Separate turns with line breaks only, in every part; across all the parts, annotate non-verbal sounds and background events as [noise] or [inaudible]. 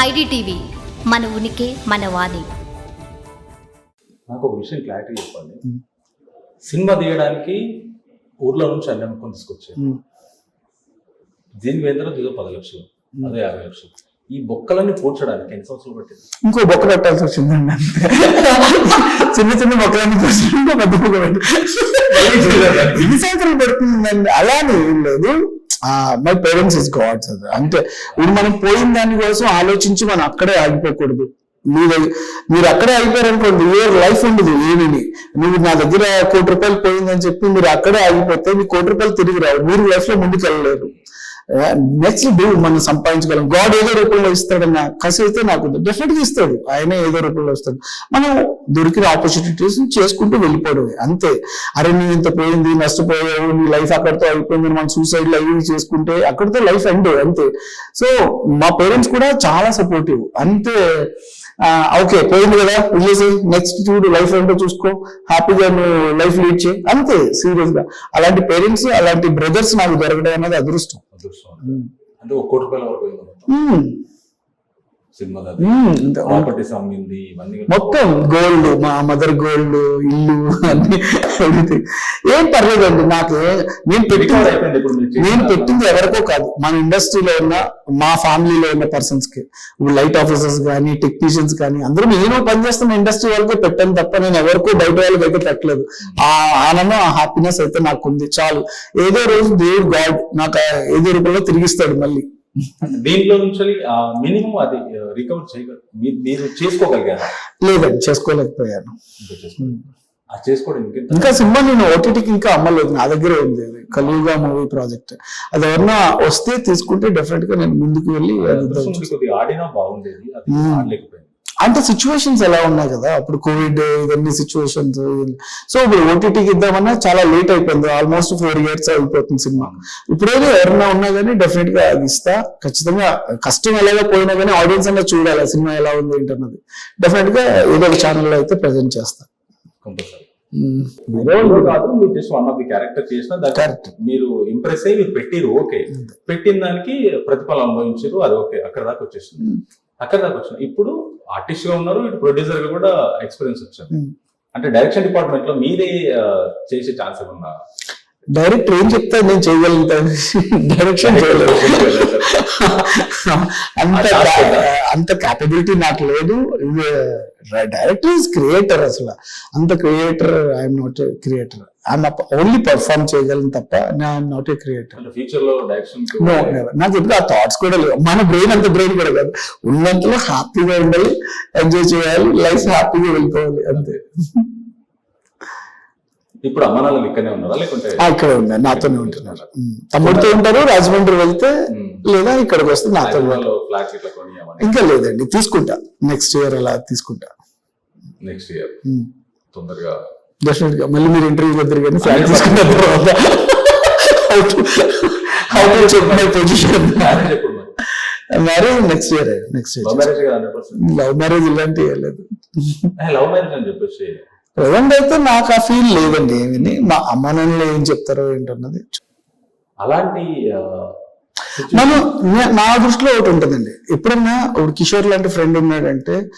IDTV మన ఉనికి మన వాణి.
నాకు ఒక విషయం క్లారిటీ చెప్పండి. సినిమా తీయడానికి ఊర్లో నుంచి అన్ని అనుకుని తీసుకొచ్చారు.
ఉమ్.
దీనికి వేంద్ర దిగ పది లక్షలు అదే యాభై లక్షలు. ఈ బొక్కలన్నీ పూడ్చడానికి ఎన్ని సంవత్సరాలు పట్టింది?
ఇంకో బొక్క పెట్టాల్సి వచ్చిందండి చిన్న చిన్న బొక్కలన్నీ ఇంకో పెద్ద బొక్క పెట్టి [laughs] ఎన్ని సంవత్సరాలు పడుతుందండి? అలానే ఏం లేదు. మై పేరెంట్స్ ఇస్ గాడ్స్ అంటే ఇప్పుడు మనం పోయిన దాని కోసం ఆలోచించి మనం అక్కడే ఆగిపోకూడదు. మీరు మీరు అక్కడే అయిపోయారనుకోండి ఏ లైఫ్ ఉండదు ఏమీ మీరు నా దగ్గర కోటి రూపాయలు పోయిందని చెప్పి మీరు అక్కడే ఆగిపోతే మీ కోటి రూపాయలు తిరిగి రావు. మీరు లైఫ్లో ముందుకు వెళ్ళలేరు నెక్స్ట్ డూ మనం సంపాదించగలం. గాడ్ ఏదో రూపంలో ఇస్తాడన్న కసి అయితే నాకు డెఫినెట్గా ఇస్తాడు. ఆయన ఏదో రూపంలో ఇస్తాడు. మనం దొరికిన ఆపర్చునిటీస్ చేసుకుంటూ వెళ్ళిపోవడమే. అంతే. అరే నువ్వు ఇంత పోయింది నష్టపోయావు నీ లైఫ్ అక్కడితో అయిపోయింది మనం సూసైడ్ అవి చేసుకుంటే అక్కడితో లైఫ్ ఎండ్ అంతే. సో మా పేరెంట్స్ కూడా చాలా సపోర్టివ్ అంతే. ఓకే పోయింది కదా వదిలేసి నెక్స్ట్ చూడు లైఫ్ ఏంటో చూసుకో. హ్యాపీగా నువ్వు లైఫ్ లీడ్ చేయి. అంతే సీరియస్గా. అలాంటి పేరెంట్స్ అలాంటి బ్రదర్స్ నాకు దొరకడం అనేది అదృష్టం.
అదృష్టం. అంటే ఒక కోటి రూపాయల వరకు పోయింది మొత్తం
గోల్డ్ మా మదర్ గోల్డ్ ఇల్లు అన్ని. ఏం పర్లేదండి నాకు నేను పెట్టింది నేను పెట్టింది ఎవరికో కాదు. మన ఇండస్ట్రీలో ఉన్న మా ఫ్యామిలీలో ఉన్న పర్సన్స్కి లైట్ ఆఫీసర్స్ కానీ టెక్నీషియన్స్ కానీ అందరూ నేను పనిచేస్తున్న ఇండస్ట్రీ వాళ్ళకే పెట్టాను తప్ప నేను ఎవరికో బయట వాళ్ళకి అయితే పెట్టలేదు. ఆ ఆనందం ఆ హ్యాపీనెస్ అయితే నాకు ఉంది చాలు. ఏదో రోజు దేవుడు గాడ్ నాకు ఏదో రూపంలో తిరిగిస్తాడు మళ్ళీ.
దీంట్లో నుంచి మినిమం అది రికవర్ చేయగలరు మీరు చేసుకోగలిగారా?
లేదండి చేసుకోలేకపోయాను.
ఇంకా
సినిమా నేను ఓటీటీకి ఇంకా అమ్మలేదు నా దగ్గరే ఉంది అది కలియుగా మూవీ ప్రాజెక్ట్. అది ఎవరన్నా వస్తే తీసుకుంటే డెఫినెట్గా నేను ముందుకు వెళ్ళి
ఆడినా బాగుండేది
అంటే సిచ్యువేషన్స్ ఎలా ఉన్నాయి కదా? అప్పుడు కోవిడ్ ఇవన్నీ సిచ్యువేషన్స్ సో ఇప్పుడు ఓటీటీకి ఇద్దామన్నా చాలా లేట్ అయిపోయింది. ఆల్మోస్ట్ ఫోర్ ఇయర్స్ అయిపోతుంది సినిమా. ఇప్పుడైనా ఎవరన్నా ఉన్నా కానీ డెఫినెట్గా అది ఇస్తా. ఖచ్చితంగా కష్టం ఎలాగో పోయినా కానీ ఆడియన్స్ అన్నా చూడాలి. సినిమా ఎలా ఉంది ఏంటన్నది. డెఫినెట్గా ఏదో ఒక ఛానల్లో అయితే ప్రజెంట్ చేస్తా.
కాదు మీరు just one of the character చేసిన దానికి
Correct.
మీరు ఇంప్రెస్ అయ్యి మీరు పెట్టిరు ఓకే పెట్టిన దానికి ప్రతిఫలం అనుభవించారు అది ఓకే అక్కడ దాకా వచ్చేసింది.
Hmm.
అక్కడ దాకా వచ్చింది. ఇప్పుడు ఆర్టిస్ట్గా ఉన్నారు ఇటు ప్రొడ్యూసర్గా కూడా ఎక్స్పీరియన్స్ వచ్చారు
Hmm.
అంటే డైరెక్షన్ డిపార్ట్మెంట్లో మీరే చేసే ఛాన్స్ ఏమన్నా
డైరెక్టర్ ఏం చెప్తా నేను చేయగలుగుతాను? డైరెక్షన్ చేయలేదు. అంత? అంత క్యాపబిలిటీ నాకు లేదు. డైరెక్టర్ ఇస్ క్రియేటర్ అసలు. అంత creator I'm not a creator I'm only perform చేయగలను తప్ప ఐఎమ్ నాట్ ఏ క్రియేటర్
అంటే ఫ్యూచర్లో డైరెక్షన్
నో నాకు ఇప్పుడు ఆ థాట్స్ కూడా లేవు. మన బ్రెయిన్ అంత బ్రెయిన్ కూడా కాదు. ఉన్నంతలో హ్యాపీగా ఉండాలి ఎంజాయ్ చేయాలి లైఫ్ హ్యాపీగా వెళ్ళిపోవాలి అంతే.
ఇప్పుడు అమ్మానాలు ఇక్కడనే ఉన్నారా? లేకుంటే
ఇక్కడే ఉన్నారు నాతోనే ఉంటున్నారు. తమ్ముడితో ఉంటారు రాజమండ్రి వెళ్తే. లేదా ఇక్కడికి వస్తే నాతో.
ఫ్లాట్ ఇట్లా
ఇంకా లేదండి తీసుకుంటా. నెక్స్ట్ ఇయర్ అలా తీసుకుంటా.
Next year. తొందరగా.
డెఫినెట్గా మళ్ళీ మీరు ఇంటర్వ్యూ వద్దరు కానీ ఫ్లాట్ తీసుకున్న తర్వాత. How to check my position
marriage
next year next year love marriage ఇలాంటివి లేదు.
లవ్ మ్యారేజ్ అని చెప్పేసి
ప్రజెంట్ అయితే నాకు ఆ ఫీల్ లేదండి. ఏమని? మా అమ్మ నాన్నలు ఏం చెప్తారో ఏంటన్నది.
అలాంటి
మనం నే- దృష్టిలో ఒకటి ఉంటుందండి. ఎప్పుడన్నా ఇప్పుడు కిషోర్ లాంటి ఫ్రెండ్ ఉన్నాడంటే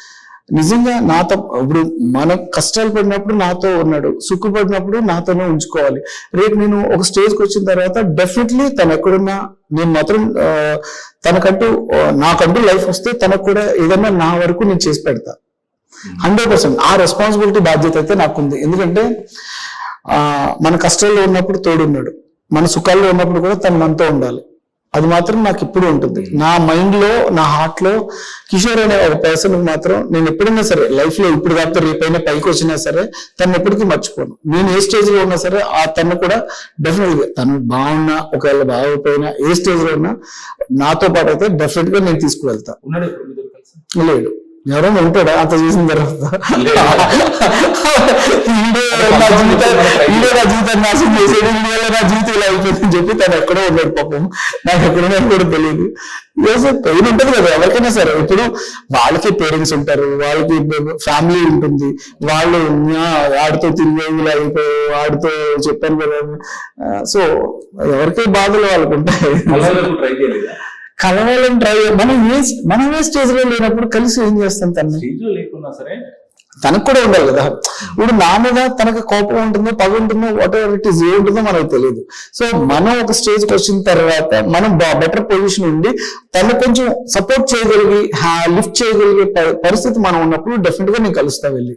నిజంగా నాతో ఇప్పుడు మనం కష్టాలు పడినప్పుడు నాతో ఉన్నాడు సుఖపడినప్పుడు నాతోనే ఉంచుకోవాలి. రేపు నేను ఒక స్టేజ్కి వచ్చిన తర్వాత డెఫినెట్లీ తను ఎక్కడున్నా నేను మాత్రం తనకంటూ నాకంటూ లైఫ్ వస్తే తనకు కూడా ఏదన్నా నా వరకు నేను చేసి పెడతా. Hundred percent. ఆ రెస్పాన్సిబిలిటీ బాధ్యత అయితే నాకుంది. ఎందుకంటే ఆ మన కష్టాల్లో ఉన్నప్పుడు తోడున్నాడు. మన సుఖాల్లో ఉన్నప్పుడు కూడా తను మనతో ఉండాలి. అది మాత్రం నాకు ఇప్పుడు ఉంటుంది. నా మైండ్లో నా హార్ట్లో కిషోర్ అనే ఒక పర్సన్ మాత్రం నేను ఎప్పుడైనా సరే లైఫ్లో ఇప్పుడు కాకపోతే రేపైనా పైకి వచ్చినా సరే తను ఎప్పటికీ మర్చిపోను. నేను ఏ స్టేజ్లో ఉన్నా సరే ఆ తను కూడా డెఫినెట్గా తను బాగున్నా ఒకవేళ బాగోకపోయినా ఏ స్టేజ్లో ఉన్నా నాతో పాటు అయితే డెఫినెట్గా నేను తీసుకువెళ్తా.
ఉన్నాడు ఇప్పుడు మీతో కలిసి?
లేడు ఎవరైనా ఉంటాడా అంత చేసిన తర్వాత. నా జీవితం ఈడే నా నాశనం చేసేది వల్ల నా జీవితం ఇలా అయిపోయిందని చెప్పి తను ఎక్కడో ఉన్నాడు పాపం. నాకు ఎక్కడున్నా కూడా తెలియదు. పెయిన్ ఉంటుంది కదా ఎవరికైనా సరే. ఇప్పుడు వాళ్ళకి పేరెంట్స్ ఉంటారు వాళ్ళకి ఫ్యామిలీ ఉంటుంది. వాళ్ళు "ఆ, వాడితో తిరిగే ఇలా అయిపోయి వాడితో చెప్పాను కదా. సో ఎవరికి బాధలు వాళ్ళకు ఉంటాయి.
కలవరకు ట్రై చేయలేదా?
కలవాలని ట్రై మనం ఏ మనం ఏ స్టేజ్లో లేనప్పుడు కలిసి ఏం చేస్తాం
లో లేకున్నా సరే.
తనకు కూడా ఉండాలి కదా. ఇప్పుడు నా మీద తనకు కోపం ఉంటుందో పగ ఉంటుందో whatever it is a ఉంటుందో మనకు తెలియదు సో మనం ఒక స్టేజ్కి వచ్చిన తర్వాత మనం బెటర్ పొజిషన్ ఉండి తను కొంచెం సపోర్ట్ చేయగలిగి లిఫ్ట్ చేయగలిగే పరిస్థితి మనం ఉన్నప్పుడు డెఫినెట్గా నేను కలుస్తా వెళ్ళి.